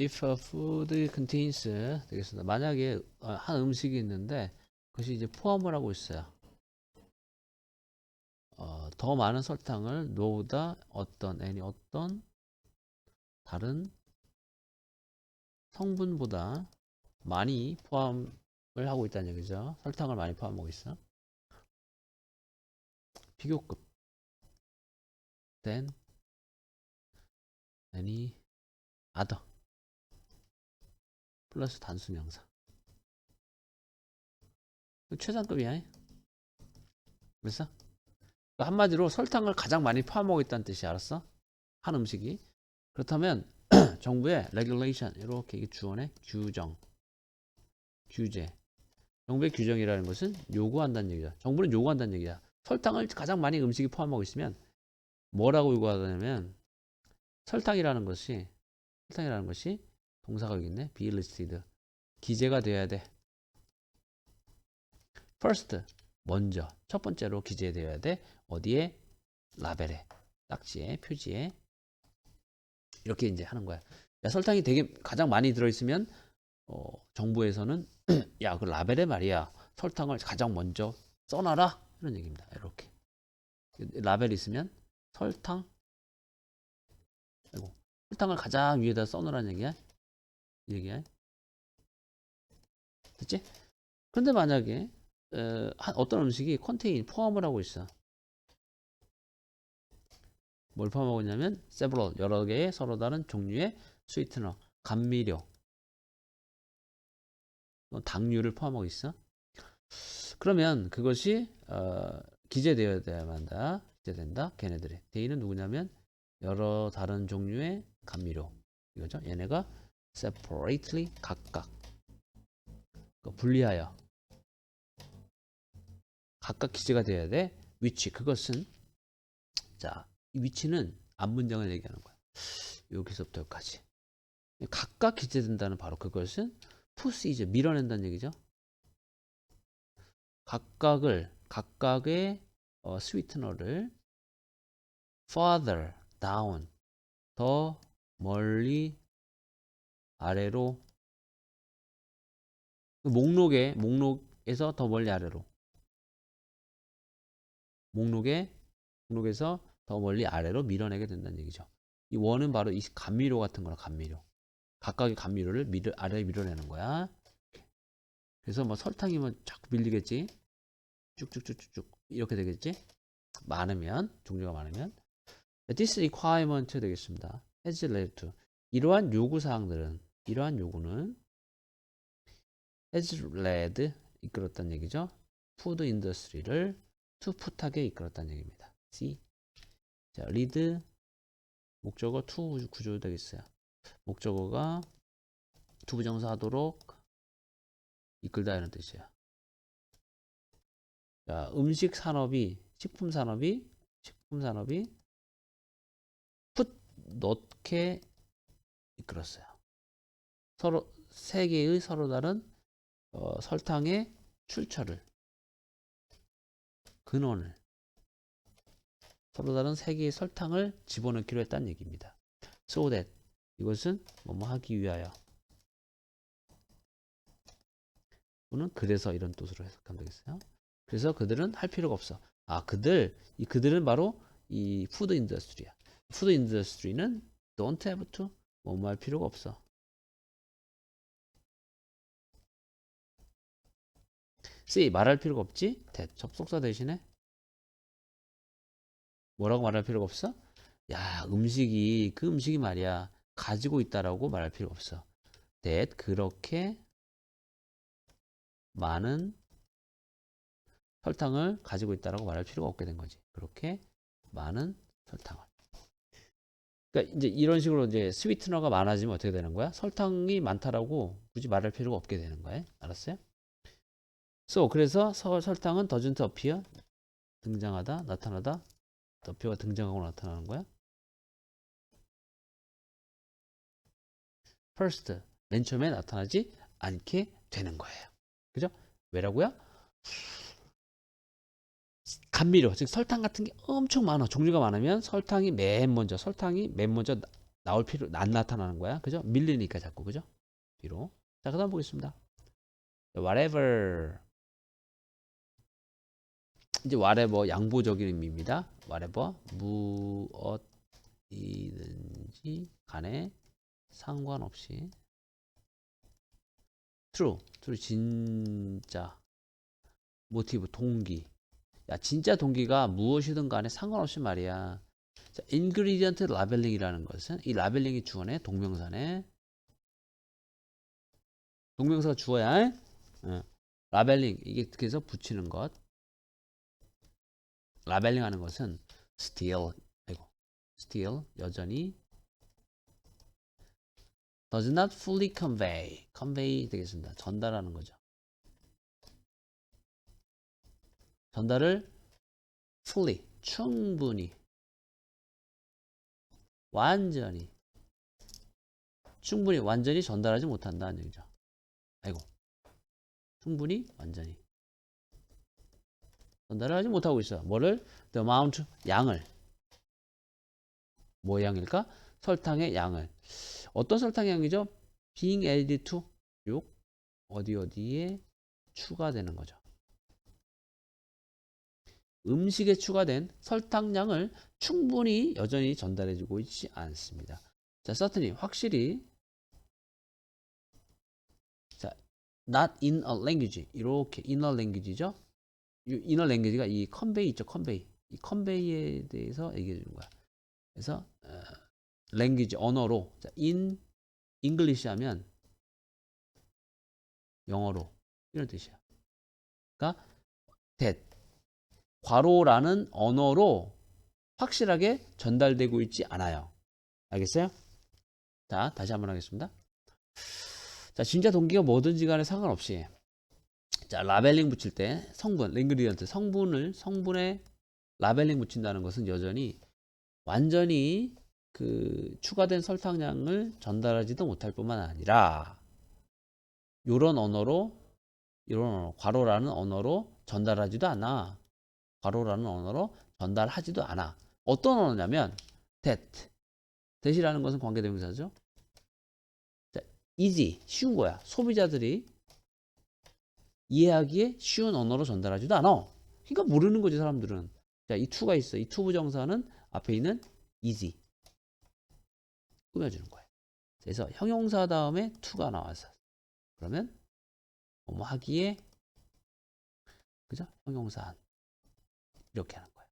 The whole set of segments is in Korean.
if a food contains 되겠습니다. 만약에 어, 한 음식이 있는데 그것이 이제 포함을 하고 있어요. 어, 더 많은 설탕을 노보다 어떤 any 어떤 다른 성분보다 많이 포함을 하고 있다는 얘기죠. 설탕을 많이 포함하고 있어. 비교급 than any other 플러스 단수 명사 최상급이야. 그래서 한마디로 설탕을 가장 많이 포함하고 있다는 뜻이 알았어? 한 음식이? 그렇다면 정부의 regulation 이렇게 주어네 규정 규제. 정부의 규정이라는 것은 요구한다는 얘기야 정부는 요구한다는 얘기야. 설탕을 가장 많이 음식이 포함하고 있으면 뭐라고 요구하냐면 설탕이라는 것이 설탕이라는 것이 동사가 여기 있네. Be listed. 기재가 돼야 돼. First 먼저. 첫 번째로 기재되어야 돼. 어디에? 라벨에. 딱지에 표지에. 이렇게 이제 하는 거야. 야, 설탕이 되게 가장 많이 들어있으면 어, 정부에서는 야 그 라벨에 말이야. 설탕을 가장 먼저 써놔라. 이런 얘기입니다. 이렇게. 라벨 있으면 설탕. 아이고. 설탕을 가장 위에다 써놓으라는 얘기야? 이 얘기야 됐지? 그런데 만약에 어, 한 어떤 음식이 컨테인 포함을 하고 있어. 뭘 포함하고 있냐면 several 여러 개의 서로 다른 종류의 스위트너 감미료. 어, 당류를 포함하고 있어. 그러면 그것이 어, 기재되어야만 한다. 기재된다 걔네들이. 대인은 누구냐면 여러 다른 종류의 감미료. 이거죠? 얘네가 separately 각각. 그 분리하여. 각각 기재가 되어야 돼. 위치. 그것은 자이 위치는 앞 문장을 얘기하는 거야. 여기서부터 여기까지. 각각 기재된다는 바로 그것은 푸시이죠 밀어낸다는 얘기죠. 각각을 각각의 어, 스위트너를 farther down 더 멀리 아래로 그 목록에 목록에서 더 멀리 아래로 목록에 목록에서 더 멀리 아래로 밀어내게 된다는 얘기죠. 이 원은 바로 이 감미료 같은 거라 감미료. 각각의 감미료를 밀어, 아래에 밀어내는 거야. 그래서 뭐 설탕이면 자꾸 밀리겠지. 쭉쭉쭉쭉쭉 이렇게 되겠지. 많으면 종류가 많으면 this requirement 되겠습니다. has led to 이러한 요구 사항들은 이러한 요구는 has led 이끌었다는 얘기죠. 푸드 인더스트리를 투풋하게 이끌었다는 얘기입니다. C 자, lead 목적어 to 구조 되겠어요. 목적어가 투부정사 하도록 이끌다 이런 뜻이야. 자, 음식 산업이 식품 산업이 식품 산업이 풋 넣게 이끌었어요. 서로 세 개의 서로 다른 어, 설탕의 출처를 근원을 서로 다른 세 개의 설탕을 집어넣기로 했다는 얘기입니다. So that 이것은 뭐뭐 하기 위하여 또는 그래서 이런 뜻으로 해석하면 되겠어요. 그래서 그들은 할 필요가 없어. 아 그들 이 그들은 바로 이 푸드 인더스트리야. 푸드 인더스트리는 don't have to 뭐뭐 할 필요가 없어. C 말할 필요가 없지? that 접속사 대신에 뭐라고 말할 필요가 없어? 야 음식이 그 음식이 말이야 가지고 있다라고 말할 필요가 없어. that 그렇게 많은 설탕을 가지고 있다라고 말할 필요가 없게 된 거지. 그렇게 많은 설탕을. 그러니까 이제 이런 식으로 이제 스위트너가 많아지면 어떻게 되는 거야? 설탕이 많다라고 굳이 말할 필요가 없게 되는 거야. 알았어요? So 그래서 서, 설탕은 doesn't appear 등장하다 나타나다 appear가 등장하고 나타나는 거야. first 맨 처음에 나타나지 않게 되는 거예요. 그죠? 왜라고요? 감미료, 즉 설탕 같은 게 엄청 많아. 종류가 많으면 설탕이 맨 먼저, 설탕이 맨 먼저 나- 나올 필요 안 나타나는 거야. 그죠? 밀리니까 자꾸 그죠? 뒤로. 자, 그다음 보겠습니다. whatever 이제 whatever 양보적인 의미입니다. whatever 무엇이든지 간에 상관없이. true true 진짜. 모티브 동기. 야 진짜 동기가 무엇이든 간에 상관없이 말이야. 자, ingredient 라벨링이라는 것은 이 라벨링이 주어네 동명사네. 동명사가 주어야 어. 라벨링 이게 그래서 붙이는 것 라벨링 하는 것은 still 아이고. still 여전히 does not fully convey. convey 되겠습니다. 전달하는 거죠. 전달을 fully 충분히 완전히 충분히 완전히 전달하지 못한다는 얘기죠. 아이고. 충분히 완전히 전달을 하지 못하고 있어요. 뭐를? The amount 양을 뭐 양일까? 설탕의 양을 어떤 설탕의 양이죠? being added to 요 어디 어디에 추가되는 거죠. 음식에 추가된 설탕량을 충분히 여전히 전달해주고 있지 않습니다. 자, certainly 확실히 자, not in a language 이렇게 in a language죠. 이 inner language가 이 컨베이 있죠, 컨베이. 이 컨베이에 대해서 얘기해 주는 거야. 그래서 어, language 언어로 자, in English 하면 영어로 이런 뜻이야. 그러니까 that 괄호라는 언어로 확실하게 전달되고 있지 않아요. 알겠어요? 자, 다시 한번 하겠습니다. 자, 진짜 동기가 뭐든지 간에 상관없이 자, 라벨링 붙일 때 성분, 링그리언트 성분을 성분에 라벨링 붙인다는 것은 여전히 완전히 그 추가된 설탕량을 전달하지도 못할 뿐만 아니라 요런 언어로 이런 언어, 괄호라는 언어로 전달하지도 않아. 괄호라는 언어로 전달하지도 않아. 어떤 언어냐면 that. that이라는 것은 관계대명사죠. 자, easy, 쉬운 거야. 소비자들이 이해하기에 쉬운 언어로 전달하지도 않아. 그러니까 모르는 거지 사람들은. 자, 이 to가 있어. 이 to 부정사는 앞에 있는 easy 꾸며주는 거예요. 그래서 형용사 다음에 to가 나와서 그러면 뭐뭐 하기에 그죠? 형용사 이렇게 하는 거예요.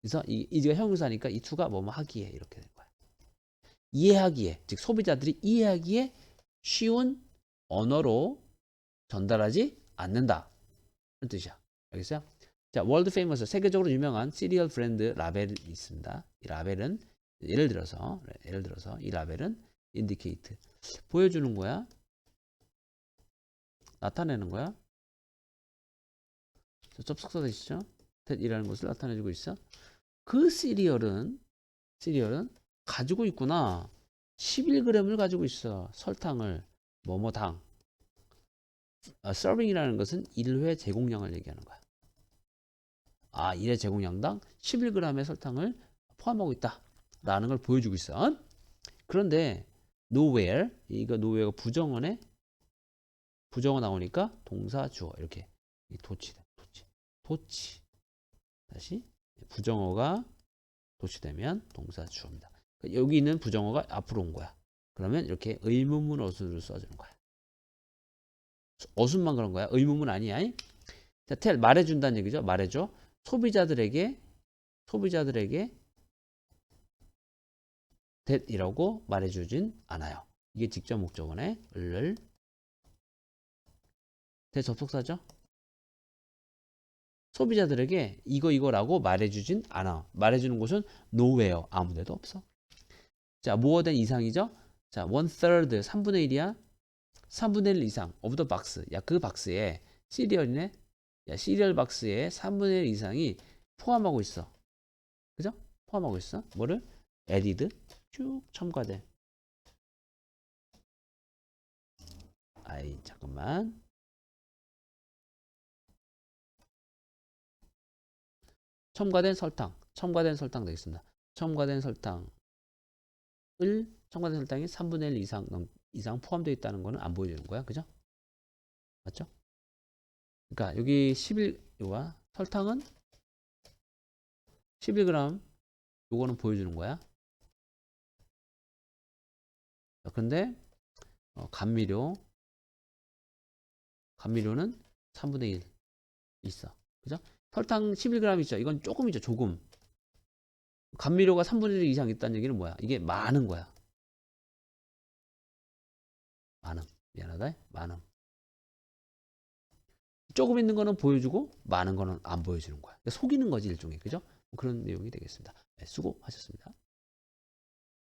그래서 이 이제가 형용사니까 이 to가 뭐뭐 하기에 이렇게 되는 거예요. 이해하기에 즉 소비자들이 이해하기에 쉬운 언어로 전달하지 않는다. 그런 뜻이야. 알겠어요? 자, 월드 페이머스 세계적으로 유명한 시리얼 브랜드 라벨이 있습니다. 이 라벨은 예를 들어서 예를 들어서 이 라벨은 indicate 보여주는 거야. 나타내는 거야. 자, 접속사 되시죠? 이라는 것을 나타내주고 있어. 그 시리얼은 시리얼은 가지고 있구나. 11g을 가지고 있어. 설탕을 뭐뭐당. 아, 서빙이라는 것은 1회 제공량을 얘기하는 거야. 아, 1회 제공량당 11g의 설탕을 포함하고 있다. 라는 걸 보여주고 있어. 그런데 nowhere 이거 nowhere가 부정어네. 부정어 나오니까 동사 주어 이렇게 도치다. 도치. 도치. 다시 부정어가 도치되면 동사 주어입니다. 그러니까 여기 있는 부정어가 앞으로 온 거야. 그러면 이렇게 의문문 어순을 써주는 거야. 어순만 그런 거야. 의문문 아니야. 자, 텔 말해준다는 얘기죠. 말해줘. 소비자들에게 소비자들에게 that이라고 말해주진 않아요. 이게 직접 목적어네. 을을 대접속사죠. 소비자들에게 이거 이거라고 말해주진 않아. 말해주는 곳은 nowhere 아무데도 없어. 자, 무엇된 이상이죠? 자, one third 3분의 1이야. 3분의 1 이상 of the box. 야, 그 박스에 시리얼이네. 야, 시리얼 박스에 3분의 1 이상이 포함하고 있어. 그죠? 포함하고 있어. 뭐를? added 쭉 첨가된. 아이, 잠깐만. 첨가된 설탕. 첨가된 설탕 되겠습니다. 첨가된 설탕. 첨가된 설탕이 3분의 1 이상 넘- 이상 포함되어 있다는 거는 안 보여주는 거야. 그죠? 맞죠? 그러니까 여기 11와 설탕은 11g 요거는 보여주는 거야. 자, 근데 어, 감미료 감미료는 3분의 1 있어. 그죠? 설탕 11g 있죠. 이건 조금이죠. 조금. 감미료가 3분의 1 이상 있다는 얘기는 뭐야? 이게 많은 거야. 많음. 미안하다. 많음. 조금 있는 거는 보여주고 많은 거는 안 보여주는 거야. 그러니까 속이는 거지 일종의. 그죠? 그런 내용이 되겠습니다. 네, 수고하셨습니다.